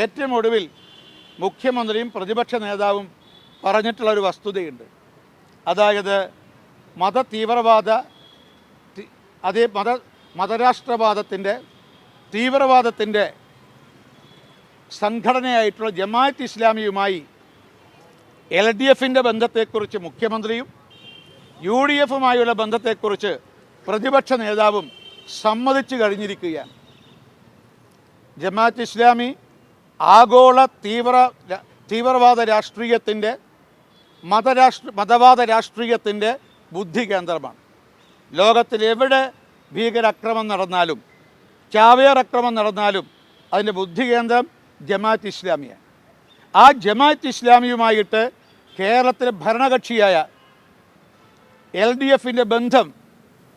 ഏറ്റവും ഒടുവിൽ മുഖ്യമന്ത്രിയും പ്രതിപക്ഷ നേതാവും പറഞ്ഞിട്ടുള്ള ഒരു വസ്തുതയുണ്ട്. അതായത് മത തീവ്രവാദ അതേ മത മതരാഷ്ട്രവാദത്തിന്റെ തീവ്രവാദത്തിന്റെ സംഘടനയായിട്ടുള്ള ജമാഅത്ത് ഇസ്ലാമിയുമായി എൽ ഡി എഫിന്റെ ബന്ധത്തെക്കുറിച്ച് മുഖ്യമന്ത്രിയും യു ഡി എഫുമായുള്ള ബന്ധത്തെക്കുറിച്ച് പ്രതിപക്ഷ നേതാവും സമ്മതിച്ചു കഴിഞ്ഞിരിക്കുകയാണ്. ജമാഅത്ത് ഇസ്ലാമി ആഗോള തീവ്ര തീവ്രവാദ രാഷ്ട്രീയത്തിന്റെ മതരാഷ്ട്ര മതവാദ രാഷ്ട്രീയത്തിന്റെ ബുദ്ധി കേന്ദ്രമാണ്. ലോകത്തിൽ എവിടെ ഭീകരാക്രമം നടന്നാലും ചാവേർ അക്രമം നടന്നാലും അതിന്റെ ബുദ്ധി കേന്ദ്രം ജമാഅത്ത് ഇസ്ലാമിയാണ്. ആ ജമാഅത്ത് ഇസ്ലാമിയുമായിട്ട് കേരളത്തിലെ ഭരണകക്ഷിയായ എൽ ഡി എഫിന്റെ ബന്ധം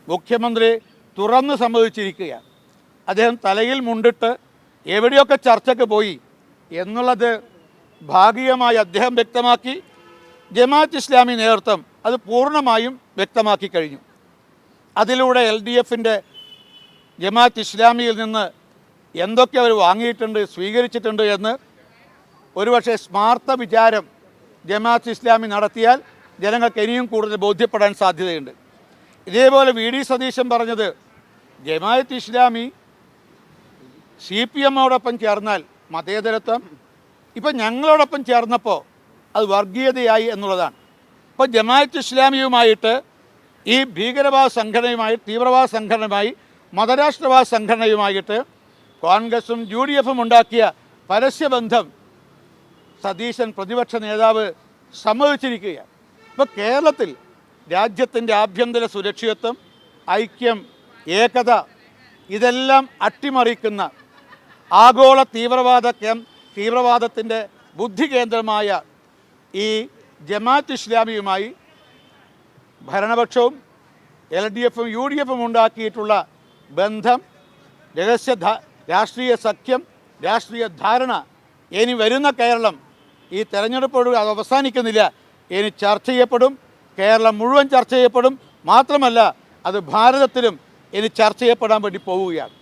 മുഖ്യമന്ത്രി തുറന്ന് സമ്മതിച്ചിരിക്കുകയാണ്. അദ്ദേഹം തലയിൽ മുണ്ടിട്ട് എവിടെയൊക്കെ ചർച്ചയ്ക്ക് പോയി എന്നുള്ളത് ഭാഗികമായി അദ്ദേഹം വ്യക്തമാക്കി. ജമാഅത്ത് ഇസ്ലാമി നേതൃത്വം അത് പൂർണമായും വ്യക്തമാക്കി കഴിഞ്ഞു. അതിലൂടെ എൽ ഡി എഫിന്റെ ജമാഅത്ത് ഇസ്ലാമിയിൽ നിന്ന് എന്തൊക്കെ അവർ വാങ്ങിയിട്ടുണ്ട് സ്വീകരിച്ചിട്ടുണ്ട് എന്ന് ഒരുപക്ഷെ സ്മാർത്ഥ വിചാരം ജമാഅത്ത് ഇസ്ലാമി നടത്തിയാൽ ജനങ്ങൾക്ക് ഇനിയും കൂടുതൽ ബോധ്യപ്പെടാൻ സാധ്യതയുണ്ട്. ഇതേപോലെ വി ഡി സതീശൻ പറഞ്ഞത് ജമാഅത്ത് ഇസ്ലാമി സി പി എമ്മോടൊപ്പം ചേർന്നാൽ മതേതരത്വം. ഇപ്പം ഞങ്ങളോടൊപ്പം ചേർന്നപ്പോൾ അത് വർഗീയതയായി എന്നുള്ളതാണ്. ഇപ്പോൾ ജമാഅത്ത് ഇസ്ലാമിയുമായിട്ട് ഈ ഭീകരവാദ സംഘടനയുമായി തീവ്രവാദ സംഘടനയുമായി മതരാഷ്ട്രവാദ സംഘടനയുമായിട്ട് കോൺഗ്രസും യു ഡി എഫും ഉണ്ടാക്കിയ പരസ്യബന്ധം സതീശൻ പ്രതിപക്ഷ നേതാവ് സമ്മതിച്ചിരിക്കുകയാണ്. ഇപ്പോൾ കേരളത്തിൽ രാജ്യത്തിന്റെ ആഭ്യന്തര സുരക്ഷിതത്വം ഐക്യം ഏകത ഇതെല്ലാം അട്ടിമറിക്കുന്ന ആഗോള തീവ്രവാദ തീവ്രവാദത്തിന്റെ ബുദ്ധി കേന്ദ്രമായ ഈ ജമാഅത്ത് ഇസ്ലാമിയുമായി ഭരണപക്ഷവും എൽ ഡി എഫും യു ഡി എഫും ഉണ്ടാക്കിയിട്ടുള്ള ബന്ധം രഹസ്യ രാഷ്ട്രീയ സഖ്യം രാഷ്ട്രീയ ധാരണ ഇനി വരുന്ന കേരളം ഈ തെരഞ്ഞെടുപ്പോട് അത് അവസാനിക്കുന്നില്ല. ഇനി ചർച്ച ചെയ്യപ്പെടും. കേരളം മുഴുവൻ ചർച്ച ചെയ്യപ്പെടും. മാത്രമല്ല അത് ഭാരതത്തിലും ഇനി ചർച്ച ചെയ്യപ്പെടാൻ വേണ്ടി പോവുകയാണ്.